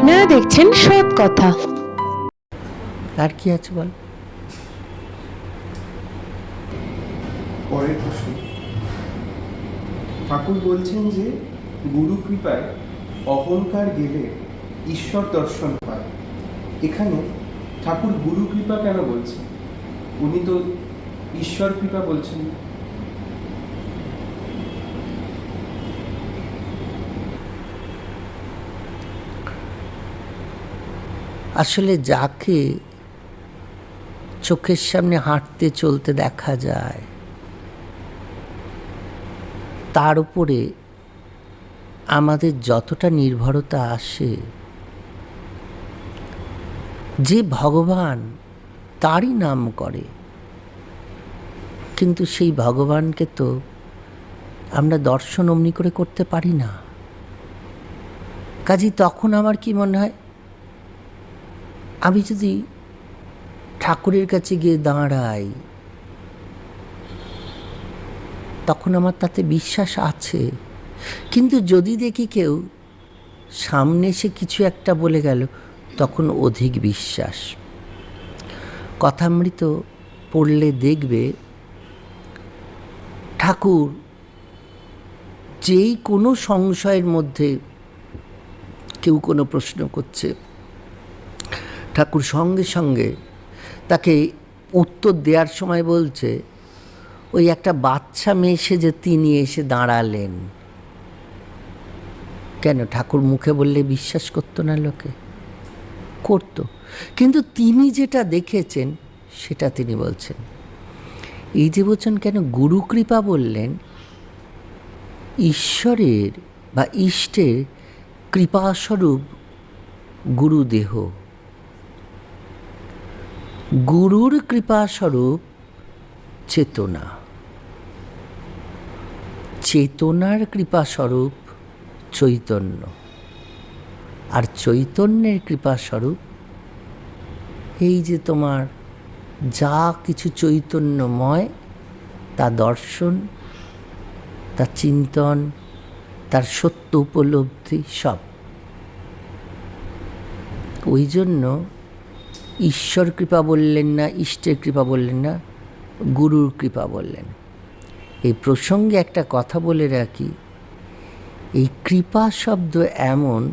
আপনারা দেখছেন সৎ কথা। আর কি আছে বল? পরের প্রশ্ন। ঠাকুর বলছেন যে গুরু কৃপায় অহংকার গেলে ঈশ্বর দর্শন পায়। এখানে ঠাকুর গুরু কৃপা কেন বলছেন? উনি তো ঈশ্বর কৃপা বলছেন। আসলে যাকে চোখের সামনে হাঁটতে চলতে দেখা যায়, তার উপরে আমাদের যতটা নির্ভরতা আসে, যে ভগবান তারই নাম করে। কিন্তু সেই ভগবানকে তো আমরা দর্শন অমনি করে করতে পারি না। কাজী তখন আমার কি মনে হয়? আমি যদি ঠাকুরের কাছে গিয়ে দাঁড়াই, তখন আমার তাতে বিশ্বাস আছে। কিন্তু যদি দেখি কেউ সামনে এসে কিছু একটা বলে গেল, তখন অধিক বিশ্বাস। কথামৃত পড়লে দেখবে, ঠাকুর যেই কোনো সংশয়ের মধ্যে কেউ কোনো প্রশ্ন করছে। ঠাকুর সঙ্গে সঙ্গে তাকে উত্তর দেওয়ার সময় বলছে, ওই একটা বাচ্চা মেয়ে এসে যে তিনি এসে দাঁড়ালেন। কেন? ঠাকুর মুখে বললে, বিশ্বাস করতো না লোকে, করতো। কিন্তু তিনি যেটা দেখেছেন, সেটা তিনি বলছেন। এই যে বলছেন, কেন গুরু কৃপা বললেন, ঈশ্বরের বা ইষ্টের কৃপাস্বরূপ গুরুদেহ। গুরুর কৃপাস্বরূপ চেতনা। চেতনার কৃপাস্বরূপ চৈতন্য। আর চৈতন্যের কৃপাস্বরূপ এই যে তোমার যা কিছু চৈতন্যময়, তা দর্শন, তা চিন্তন, তার সত্য উপলব্ধি সব। ওই জন্য ঈশ্বর কৃপা বললেন না, ইষ্টের কৃপা বললেন না, গুরুর কৃপা বললেন। এই প্রসঙ্গে একটা কথা বলে রাখি, এই কৃপা শব্দ এমন,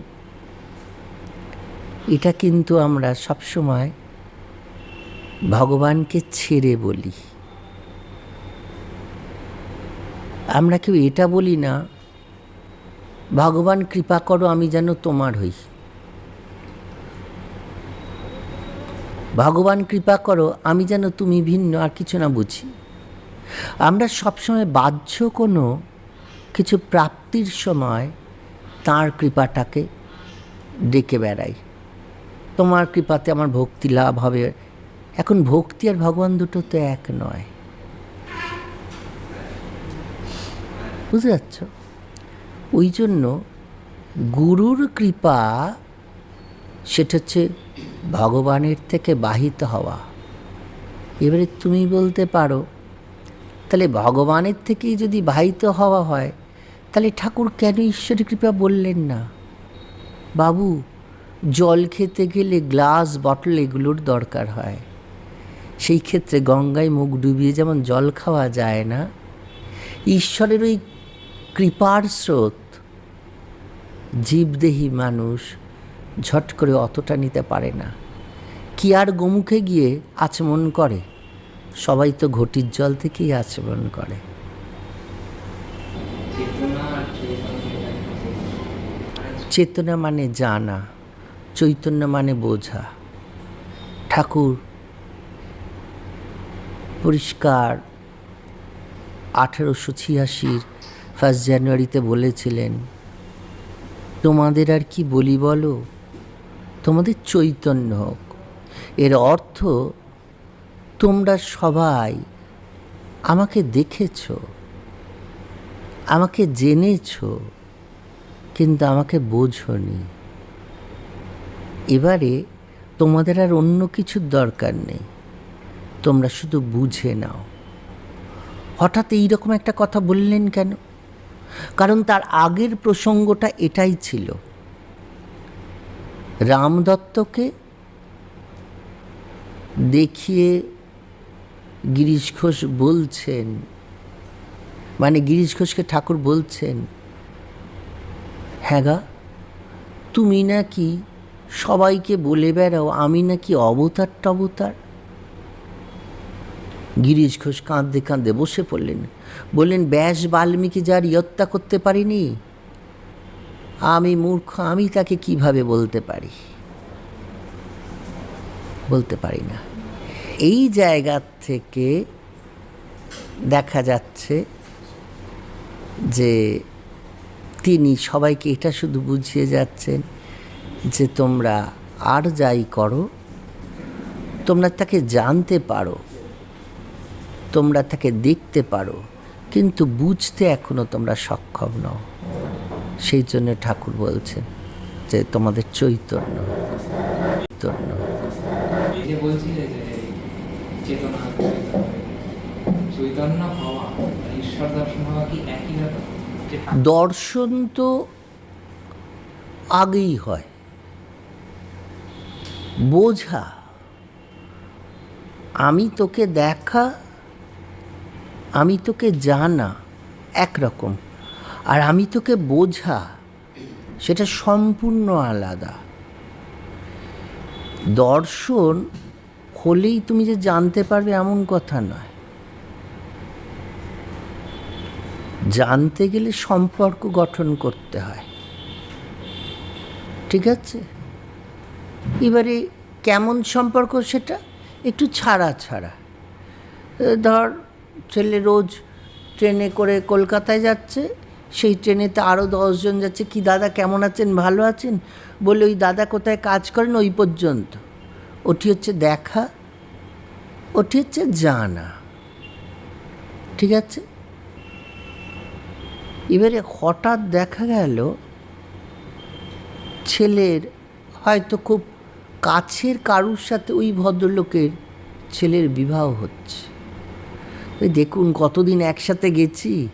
এটা কিন্তু আমরা সবসময় ভগবানকে ছেড়ে বলি। আমরা কেউ এটা বলি না, ভগবান কৃপা করো আমি যেন তোমার হই। ভগবান কৃপা করো, আমি যেন তুমি ভিন্ন আর কিছু না বুঝি। আমরা সবসময় বাহ্য কোনো কিছু প্রাপ্তির সময় তার কৃপাটাকে ডেকে বেড়াই। তোমার কৃপাতে আমার ভক্তি লাভ হবে। এখন ভক্তি আর ভগবান দুটো তো এক নয়। বুঝতে পারছ? ওই জন্য গুরুর কৃপা, সেটা হচ্ছে ভগবানের থেকে বাহিত হওয়া। এবারে তুমি বলতে পারো, তাহলে ভগবানের থেকেই যদি বাহিত হওয়া হয়, তাহলে ঠাকুর কেন ঈশ্বরের কৃপা বললেন না? বাবু, জল খেতে গেলে গ্লাস, বটল এগুলোর দরকার হয়। সেই ক্ষেত্রে গঙ্গায় মুখ ডুবিয়ে যেমন জল খাওয়া যায় না, ঈশ্বরের ওই কৃপার স্রোত। জীবদেহী মানুষ ঝট করে অতটা নিতে পারে না। কি আর গোমুখে গিয়ে আচমন করে? সবাই তো ঘটির জল থেকেই আচমন করে। চেতনা মানে জানা, চৈতন্য মানে বোঝা। ঠাকুর, পরিষ্কার আঠেরোশো ছিয়াশির ফার্স্ট জানুয়ারিতে বলেছিলেন, তোমাদের আর কি বলি বলো? তোমাদের চৈতন্য হোক। এর অর্থ, তোমরা সবাই আমাকে দেখেছ, আমাকে জেনেছ, কিন্তু আমাকে বোঝনি। এবারে তোমাদের আর অন্য কিছুর দরকার নেই। তোমরা শুধু বুঝে নাও। হঠাৎ এইরকম একটা কথা বললেন কেন? কারণ তার আগের প্রসঙ্গটা এটাই ছিল। রামদত্তকে দেখিয়ে গিরিশ ঘোষ বলছেন মানে গিরিশ ঘোষকে ঠাকুর বলছেন হ্যাঁ গা, তুমি নাকি সবাইকে বলে বেড়াও, আমি নাকি অবতার টবতার? গিরিশ ঘোষ কাঁদতে কাঁদতে বসে পড়লেন, বললেন, ব্যাস বাল্মীকি যার ইয়ত্তা করতে পারিনি আমি মূর্খ, আমি তাকে কীভাবে বলতে পারি? বলতে পারি না। এই জায়গা থেকে দেখা যাচ্ছে যে তিনি সবাইকে এটা শুধু বুঝিয়ে যাচ্ছেন যে তোমরা আর যাই করো, তোমরা তাকে জানতে পারো, তোমরা তাকে দেখতে পারো, কিন্তু বুঝতে এখনও তোমরা সক্ষম নও। সেই জন্য ঠাকুর বলছেন যে তোমাদের চৈতন্য চৈতন্য। এই যে বলছিলে যে চেতনা চৈতন্য চৈতন্য হওয়া ঈশ্বর দর্শন হওয়া কি একই ব্যাপার? দর্শন তো আগেই হয়। বোঝা আমি তোকে দেখা আমি তোকে জানা একরকম। আর আমি তোকে বোঝা, সেটা সম্পূর্ণ আলাদা। দর্শন হলেই তুমি যে জানতে পারবে এমন কথা নয়। জানতে গেলে সম্পর্ক গঠন করতে হয়। ঠিক আছে? এবারে কেমন সম্পর্ক সেটা? একটু ছাড়া ছাড়া। ধর, ছেলে রোজ ট্রেনে করে কলকাতায় যাচ্ছে সেই ট্রেনেতে আরও দশজন যাচ্ছে, কি দাদা কেমন আছেন? ভালো আছেন? বলে, ওই দাদা কোথায় কাজ করেন ওই পর্যন্ত। ওটি হচ্ছে দেখা, ওটি হচ্ছে জানা। ঠিক আছে? এবারে হঠাৎ দেখা গেল, ছেলের হয়তো খুব কাছের কারুর সাথে ওই ভদ্রলোকের ছেলের বিবাহ হচ্ছে। ওই দেখুন কতদিন একসাথে গেছি।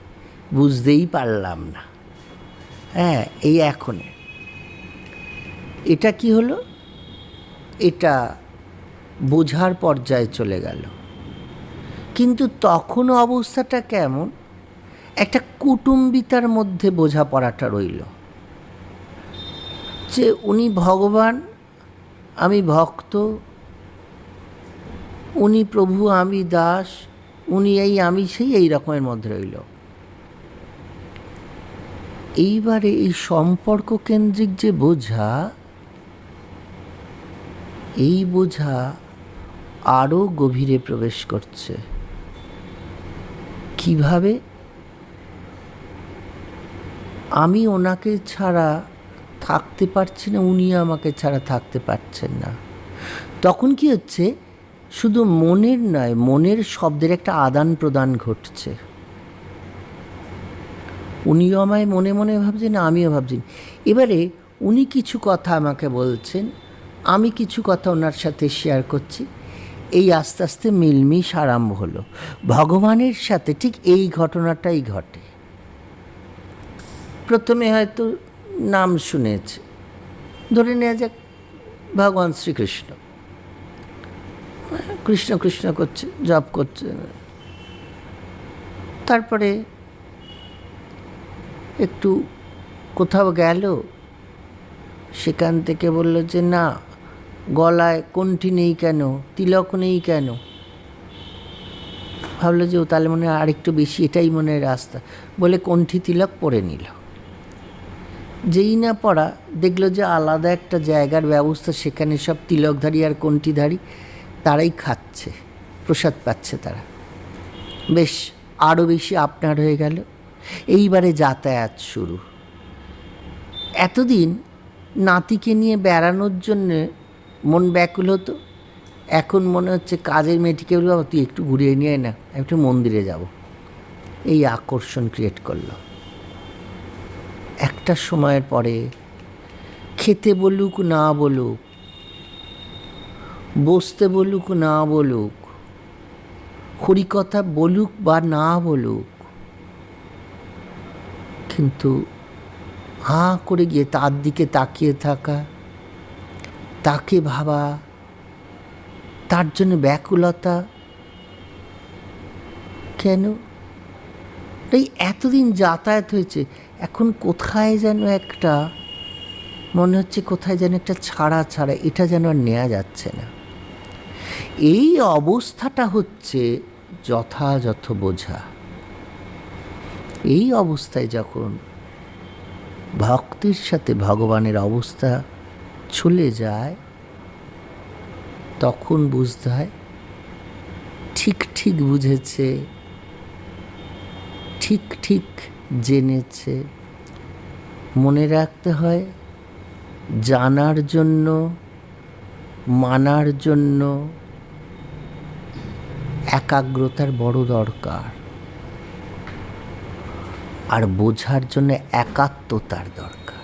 বুঝতেই পারলাম না। হ্যাঁ এই এখন। এটা কি হলো? এটা বোঝার পর্যায়ে চলে গেল। কিন্তু তখনও অবস্থাটা কেমন? একটা কুটুম্বিতার মধ্যে বোঝাপড়াটা রইল। যে উনি ভগবান, আমি ভক্ত, উনি প্রভু, আমি দাস, উনি এই, আমি সেই, এই রকমের মধ্যে রইল। এইবারে এই সম্পর্ক কেন্দ্রিক যে বোঝা, এই বোঝা আরও গভীরে প্রবেশ করছে। কীভাবে? আমি ওনাকে ছাড়া থাকতে পারছি না, উনি আমাকে ছাড়া থাকতে পারছেন না। তখন কি হচ্ছে? শুধু মনের নয়, মনের শব্দের একটা আদান প্রদান ঘটছে। উনিও আমায় মনে মনে ভাবছেন, আমিও ভাবছি। এবারে উনি কিছু কথা আমাকে বলছেন, আমি কিছু কথা ওনার সাথে শেয়ার করছি। এই আস্তে আস্তে মিলমিশ আরম্ভ হলো। ভগবানের সাথে ঠিক এই ঘটনাটাই ঘটে। প্রথমে হয়তো নাম শুনেছে। ধরে নেওয়া যাক, ভগবান শ্রীকৃষ্ণ। কৃষ্ণ কৃষ্ণ করছে, জপ করছে। তারপরে একটু কোথাও গেল? সেখান থেকে বলল যে, না, গলায় কণ্ঠি নেই কেন? তিলক নেই কেন? ভাবলো যে, ও তাহলে মনে হয় আরেকটু বেশি, এটাই মনে রাস্তা। বলে কণ্ঠি তিলক পরে নিল। যেই না পড়া, দেখল যে আলাদা একটা জায়গার ব্যবস্থা, সেখানে সব তিলকধারী আর কণ্ঠিধারী, তারাই খাচ্ছে, প্রসাদ পাচ্ছে তারা। বেশ আরও বেশি আপনার হয়ে গেল। এইবারে যাতায়াত শুরু। এতদিন নাতিকে নিয়ে বেড়ানোর জন্যে মন ব্যাকুল হতো। এখন মনে হচ্ছে কাজের মেয়েটিকে বলব "বাবা, তুই একটু ঘুরিয়ে নিয়ে না একটু মন্দিরে যাব। এই আকর্ষণ ক্রিয়েট করল। একটা সময়ের পরে খেতে বলুক না বলুক বসতে বলুক না বলুক হরিকথা বলুক বা না বলুক কিন্তু হাঁ করে গিয়ে তার দিকে তাকিয়ে থাকা, তাকে ভাবা, তার জন্য ব্যাকুলতা কেন? এই এতদিন যাতায়াত হয়েছে, এখন কোথায় যেন একটা, মনে হচ্ছে কোথায় যেন একটা ছাড়া ছাড়া, এটা যেন আর নেওয়া যাচ্ছে না। এই অবস্থাটা হচ্ছে যথাযথ বোঝা। এই অবস্থায় যখন ভক্তির সাথে ভগবানের অবস্থা চলে যায়, তখন বুঝতে হয় ঠিক ঠিক বুঝেছে, ঠিক ঠিক জেনেছে। মনে রাখতে হয় জানার জন্য, মানার জন্য একাগ্রতার বড় দরকার। আর বোঝার জন্য একাত্মতার দরকার।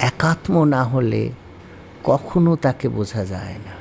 একাত্ম না হলে কখনো তাকে বোঝা যায় না।